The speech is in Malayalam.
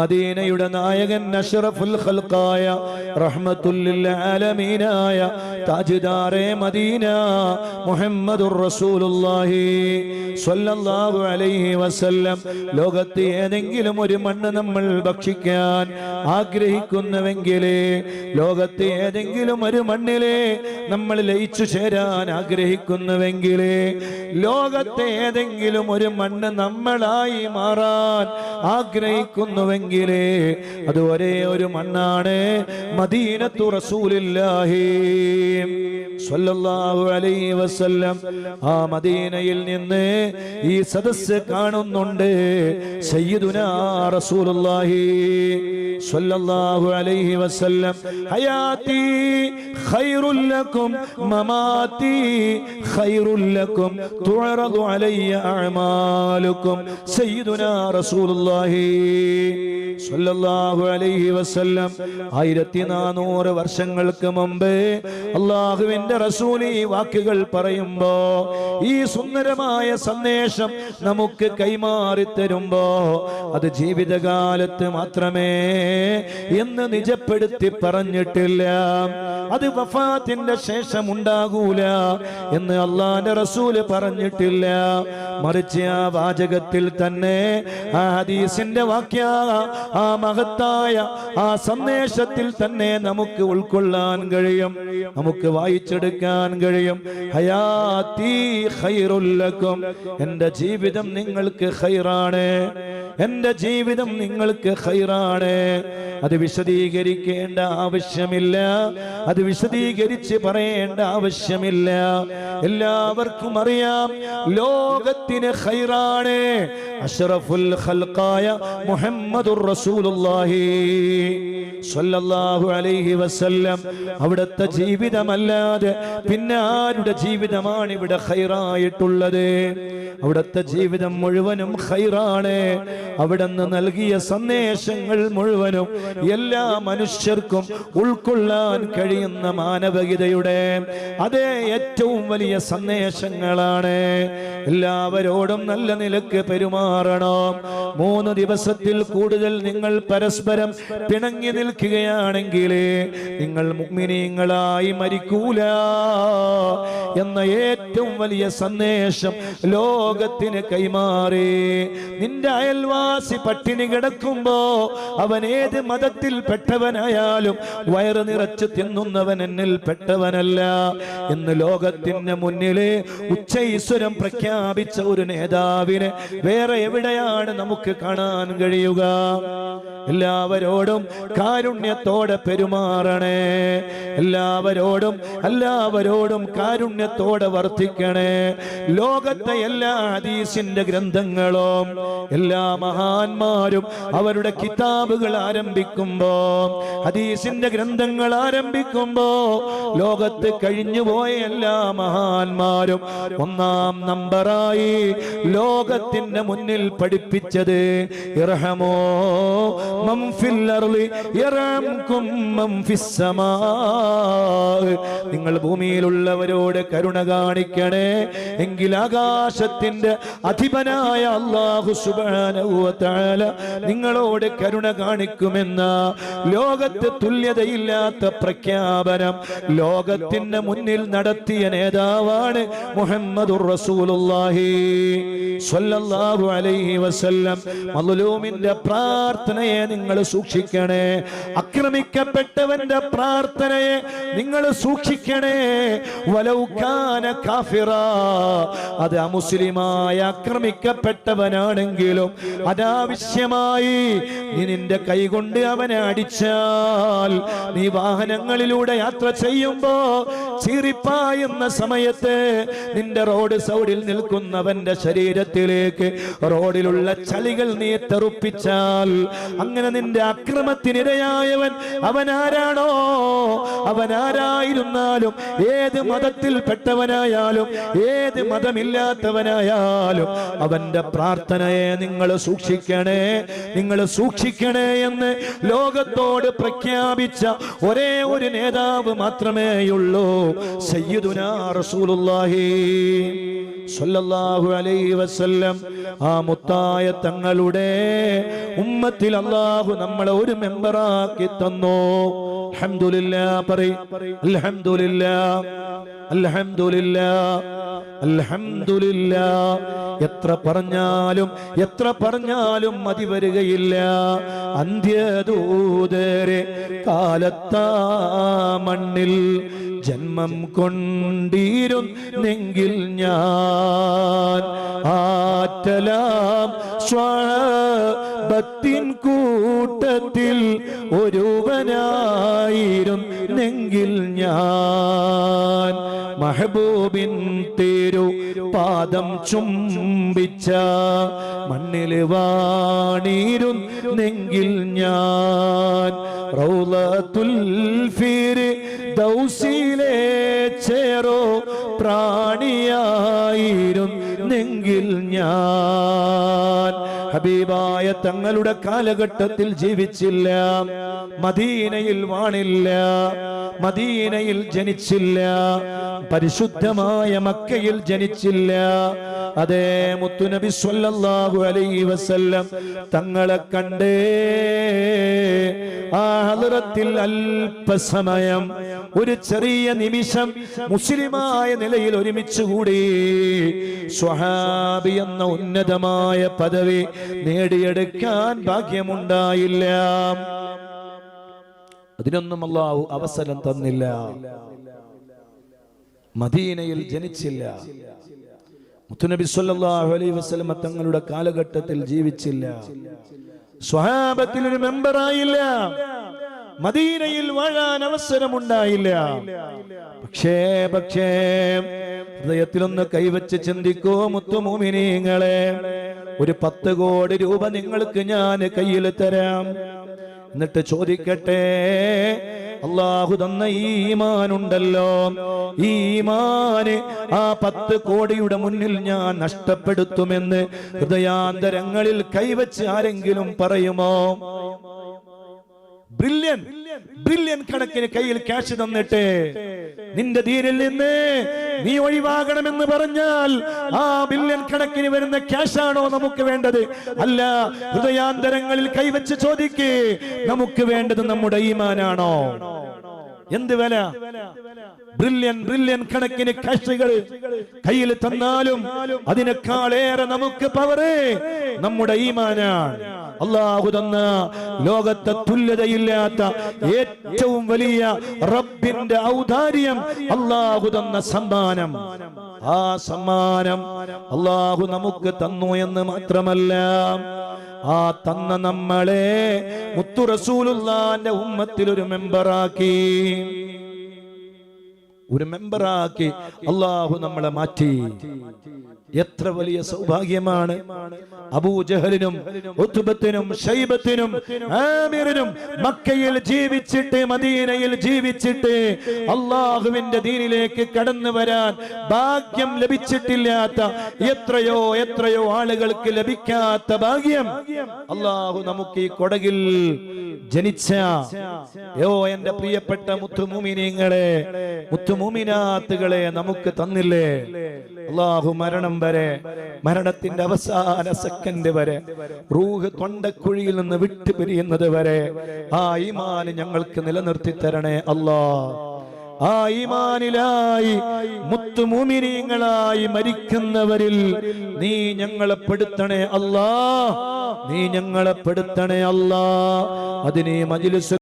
മദീനയുടെ നായകൻ അഷ്റഫുൽ ഖൽഖായ റഹ്മത്തുല്ലിൽ ആലമീനായ മദീന മുഹമ്മദുർ റസൂലുള്ളാഹി സ്വല്ലല്ലാഹു അലൈഹി വസല്ലം. ലോകത്തെ ഏതെങ്കിലും ഒരു മണ്ണ് നമ്മൾ ഭക്ഷിക്കാൻ ആഗ്രഹിക്കുന്നുവെങ്കിലേ ലോകത്തെ ഏതെങ്കിലും ഒരു മണ്ണിലെ നമ്മൾ ലയിച്ചു ചേരാൻ ആഗ്രഹിക്കുന്നുവെങ്കിലേ ലോകത്തെ ഏതെങ്കിലും ഒരു മണ്ണ് നമ്മളായി മാറാൻ ആഗ്രഹിക്കുന്നുവെങ്കിലേ അത് ഒരേ ഒരു മണ്ണാണ്. മദീനത്തു റസൂലില്ലാഹി സ്വല്ലല്ലാഹു അലൈഹി വസല്ലം. ആ മദീനയിൽ നിന്ന് ഈ സദസ്സ് കാണുന്നുണ്ട്. സയ്യിദുനാ റസൂലുള്ളാഹി സ്വല്ലല്ലാഹു അലൈഹി വസല്ലം. ഹയാതി ഖൈറുൽ ലക്കും മമാതി ഖൈറുൽ ലക്കും തുഅറദു അലയ്യ അഅമാലുക്കും. സയ്യിദുനാ റസൂലുള്ളാഹി സ്വല്ലല്ലാഹു അലൈഹി വസല്ലം. ആയിരത്തി നാനൂറ് വർഷങ്ങൾക്ക് മുമ്പ് അള്ളാഹുവിന്റെ റസൂൽ ഈ വാക്കുകൾ പറയുമ്പോ ഈ സുന്ദരമായ സന്ദേശം നമുക്ക് കൈമാറി തരുമ്പോ അത് ജീവിതകാലത്ത് മാത്രമേ എന്ന് നിജപ്പെടുത്തി പറഞ്ഞിട്ടില്ല. അത് വഫാത്തിന്റെ ശേഷം ഉണ്ടാകൂല എന്ന് അള്ളാന്റെ റസൂൽ പറഞ്ഞിട്ടില്ല. മറിച്ച് ആ വാചകത്തിൽ തന്നെ ആ ഹദീസിന്റെ വാക്യ ആ മഹത്തായ ആ സന്ദേശത്തിൽ തന്നെ നമുക്ക് ഉൾക്കൊള്ളാൻ കഴിയും. നമുക്ക് വായിച്ചെടുക്കാൻ കഴിയും. ഹയാത്തി എന്റെ ജീവിതം നിങ്ങൾക്ക് ഹൈറാണ് എന്റെ ജീവിതം നിങ്ങൾക്ക് ഖൈറാണ്. അത് വിശദീകരിക്കേണ്ട ആവശ്യമില്ല. അത് വിശദീകരിച്ച് പറയേണ്ട ആവശ്യമില്ല. എല്ലാവർക്കും അറിയാം ലോകത്തിന് ഹൈറാണ് അഷറഫുൽ ഖൽഖായ മുഹമ്മദുർ റസൂലുള്ളാഹി സ്വല്ലല്ലാഹു അലൈഹി വസല്ലം. അവിടുത്തെ ജീവിതമല്ലാതെ പിന്നെ ആരുടെ ജീവിതമാണ് ഇവിടെ ഖൈറായിട്ടുള്ളത്? അവിടുത്തെ ജീവിതം മുഴുവനും ഹൈറാണ് അവിടുന്ന് നൽകിയ സന്ദേശങ്ങൾ മുഴുവനും എല്ലാ മനുഷ്യർക്കും ഉൾക്കൊള്ളാൻ കഴിയുന്ന മാനവികതയുടെ അതേ ഏറ്റവും വലിയ സന്ദേശങ്ങളാണ്. എല്ലാവരോടും നല്ല നിലയ്ക്ക് പെരുമാറണം. മൂന്ന് ദിവസത്തിൽ കൂടുതൽ നിങ്ങൾ പരസ്പരം പിണങ്ങി നിൽക്കുകയാണെങ്കിൽ നിങ്ങൾ മുഗ്മിനീങ്ങളായി മരിക്കൂല. എന്ന ഏറ്റവും വലിയ സന്ദേശം ലോകത്തിന് കൈമാറി. നിന്റെ അയൽവാസി പട്ടിണി കിടക്കുമ്പോ അവൻ ഏത് മതത്തിൽ പെട്ടവനായാലും വയറ് നിറച്ച് തിന്നുന്നവൻ എന്നിൽ പെട്ടവനല്ല. എന്ന് ലോകത്തിന്റെ മുന്നിൽ ഉച്ചൈശ്വരം പ്രഖ്യാപിച്ച ഒരു നേതാവിനെ വേറെ എവിടെയാണ് നമുക്ക് കാണാൻ കഴിയുക? എല്ലാവരോടും കാരുണ്യത്തോടെ പെരുമാറണേ. എല്ലാവരോടും എല്ലാവരോടും കാരുണ്യത്തോടെ വർത്തിക്കണേ. ലോകത്തെ എല്ലാ ഹദീസിന്റെ ഗ്രന്ഥങ്ങളും എല്ലാ മഹാന്മാരും അവരുടെ കിതാബുകൾ ആരംഭിക്കുമ്പോ ഹദീസിന്റെ ഗ്രന്ഥങ്ങൾ ആരംഭിക്കുമ്പോ ലോകത്ത് കഴിഞ്ഞുപോയ എല്ലാ മഹാന്മാരും ഒന്നാം നമ്പറായി ലോകത്തിന്റെ മുന്നിൽ പഠിപ്പിച്ചത് നിങ്ങൾ ഭൂമിയിലുള്ളവരോട് കരുണ കാണിക്കണേ എങ്കിൽ ആകാശത്തിന്റെ അധിപനായ അള്ളാഹു തആല നിങ്ങളോട് കരുണ കാണിക്കുമെന്ന ലോകത്ത് തുല്യതയില്ലാത്ത പ്രഖ്യാപനം ലോകത്തിന്റെ മുന്നിൽ നടത്തിയ നേതാവാണ് മുഹമ്മദ് സ്വല്ലല്ലാഹു അലൈഹി വസല്ലം. പ്രാർത്ഥനയെ നിങ്ങൾ സൂക്ഷിക്കണേ. ആക്രമിക്കപ്പെട്ടവന്റെ പ്രാർത്ഥനയെ നിങ്ങൾ സൂക്ഷിക്കണേ. വലൗകാന കാഫിറ. അത് അമുസ്ലിമായ ആക്രമിക്കപ്പെട്ടവനാണെങ്കിലും അനാവശ്യമായി നീ നിന്റെ കൈകൊണ്ട് അവനെ അടിച്ചാൽ നീ വാഹനങ്ങളിലൂടെ യാത്ര ചെയ്യുമ്പോ ചീറിപ്പായുന്ന സമയത്ത് നിന്റെ റോഡ് സൗഡിൽ നിൽക്കുന്നവന്റെ ശരീരത്തിലേക്ക് റോഡിലുള്ള ചളികൾ നീ തെറുപ്പിച്ചാൽ അങ്ങനെ നിന്റെ അക്രമത്തിനിരയായവൻ അവനാരാണോ? അവനാരായിരുന്നാലും ഏത് മതത്തിൽ പെട്ടവനായാലും ഏത് മതമില്ലാത്തവനായാലും അവന്റെ പ്രാർത്ഥനയെ നിങ്ങൾ സൂക്ഷിക്കണേ നിങ്ങൾ സൂക്ഷിക്കണേ എന്ന് ലോകത്തോട് പ്രഖ്യാപിച്ച ഒരേ ഒരു നേതാവ് മാത്രമേയുള്ളൂ. സയ്യിദുനാ റസൂലുള്ളാഹി അലൈഹി വസല്ലം. ആ മുത്തായ തങ്ങളുടെ ഉമ്മത്തിൽ അള്ളാഹു നമ്മളെ ഒരു മെമ്പറാക്കി തന്നു. അൽഹംദുലില്ലാ പറയ്. അൽഹംദുലില്ലാ. അൽഹംദുലില്ലാ. അൽഹംദുലില്ലാ. എത്ര പറഞ്ഞാലും എത്ര പറഞ്ഞാലും മതി വരികയില്ല. അന്ത്യദൂതരെ കാലത്താ മണ്ണിൽ ജന്മം കൊണ്ടിരുന്നെങ്കിൽ ഞാൻ. ആറ്റലാം സ്വത്തിൻ കൂട്ടത്തിൽ ഒരുവനായിരുന്നെങ്കിൽ ഞാൻ മഹബൂബിൻ തേരു പാദം ചുംബിച്ച മണ്ണിൽ വാണിരുന്നെങ്കിൽ ഞാൻ റൗലത്തുൽ ഫിര് ദൗസിലെ ചേറോ പ്രാണിയായിരുന്നെങ്കിൽ ഞാൻ ഹബീബായ തങ്ങളുടെ കാലഘട്ടത്തിൽ ജീവിച്ചില്ല മദീനയിൽ വാണില്ല മദീനയിൽ ജനിച്ചില്ല പരിശുദ്ധമായ മക്കയിൽ ജനിച്ചില്ല. അതേ മുത്തുനബി സ്വല്ലല്ലാഹു അലൈഹി വസല്ലം തങ്ങളെ കണ്ടേ ആ ഹലറത്തിൽ അല്പസമയം ഒരു ചെറിയ നിമിഷം മുസ്ലിമായ നിലയിൽ ഒരുമിച്ച് കൂടി സ്വഹാബി എന്ന ഉന്നതമായ പദവി നേടിയെടുക്കാൻ ഭാഗ്യമുണ്ടായില്ല. അതിനൊന്നും അള്ളാഹു അവസരം തന്നില്ല. മദീനയിൽ ജനിച്ചില്ല. മുത്തുനബി സല്ലല്ലാഹു അലൈഹി വസല്ലമ തങ്ങളുടെ കാലഘട്ടത്തിൽ ജീവിച്ചില്ല. സ്വഹാബത്തിൽ ഒരു മെമ്പറായില്ല. മദീനയിൽ വാഴാൻ അവസരമുണ്ടായില്ല. പക്ഷേ പക്ഷേ ഹൃദയത്തിലൊന്ന് കൈവച്ച് ചിന്തിക്കോ മുത്തുമോമിനിങ്ങളെ. ഒരു പത്ത് കോടി രൂപ നിങ്ങൾക്ക് ഞാൻ കയ്യിൽ തരാം. എന്നിട്ട് ചോദിക്കട്ടെ അള്ളാഹു തന്ന ഈമാനുണ്ടല്ലോ. ഈമാന് ആ പത്ത് കോടിയുടെ മുന്നിൽ ഞാൻ നഷ്ടപ്പെടുത്തുമെന്ന് ഹൃദയാന്തരങ്ങളിൽ കൈവച്ച് ആരെങ്കിലും പറയുമോ? ബ്രില്യൻ ബ്രില്യൻ കണക്കിന് കയ്യിൽ ക്യാഷ് തന്നിട്ട് നിന്റെ ധീരിൽ നിന്ന് നീ ഒഴിവാകണമെന്ന് പറഞ്ഞാൽ ആ ബില്യൺ കണക്കിന് വരുന്ന ക്യാഷ് ആണോ നമുക്ക് വേണ്ടത്? അല്ല ഹൃദയാന്തരങ്ങളിൽ കൈവച്ച് ചോദിക്കേ നമുക്ക് വേണ്ടത് നമ്മുടെ ഈമാനാണോ? എന്ത് വില? ബ്രില്യൻ ബ്രില്യൻ കണക്കിന് കക്ഷികൾ കയ്യിൽ തന്നാലും അതിനേക്കാളേറെ നമുക്ക് പവറ് നമ്മുടെ ഈമാനാണ്. അള്ളാഹു തന്ന ലോകത്തെ തുല്യതയില്ലാത്ത ഏറ്റവും വലിയ റബ്ബിന്റെ ഔദാര്യം അള്ളാഹു തന്ന സമ്മാനം. ആ സമ്മാനം അള്ളാഹു നമുക്ക് തന്നു എന്ന് മാത്രമല്ല ആ തന്ന നമ്മളെ മുത്തു റസൂലുള്ളാന്റെ ഉമ്മത്തിൽ ഒരു മെമ്പറാക്കി. ഒരു മെമ്പറാക്കി അള്ളാഹു നമ്മളെ മാറ്റി. എത്ര വലിയ സൗഭാഗ്യമാണ്. അബൂജഹലിനും മക്കയിൽ ജീവിച്ചിട്ട് മദീനയിൽ ജീവിച്ചിട്ട് അള്ളാഹുവിന്റെ ദീനിലേക്ക് കടന്നു വരാൻ ഭാഗ്യം ലഭിച്ചിട്ടില്ലാത്ത എത്രയോ എത്രയോ ആളുകൾക്ക് ലഭിക്കാത്ത ഭാഗ്യം അള്ളാഹു നമുക്ക് ഈ കൊടകിൽ ജനിച്ച. യോ എന്റെ പ്രിയപ്പെട്ട മുത്തുമൂമിനിങ്ങളെ മുത്തുമൂമിനാത്തുകളെ നമുക്ക് തന്നില്ലേ? അള്ളാഹു മരണം വരെ മരണത്തിന്റെ അവസാന സെക്കൻഡ് വരെ റൂഹ് തൊണ്ടക്കുഴിയിൽ നിന്ന് വിട്ടുപിരിയുന്നത് വരെ ആ ഈമാന് ഞങ്ങൾക്ക് നിലനിർത്തി തരണേ അല്ലാ. ആ ഈമാനിലായി മുത്തുമൂമിനീങ്ങളായി മരിക്കുന്നവരിൽ നീ ഞങ്ങളെ പെടുത്തണേ അല്ലാ. നീ ഞങ്ങളെ പെടുത്തണേ അല്ലാ. അതിനെ മജിലിസ്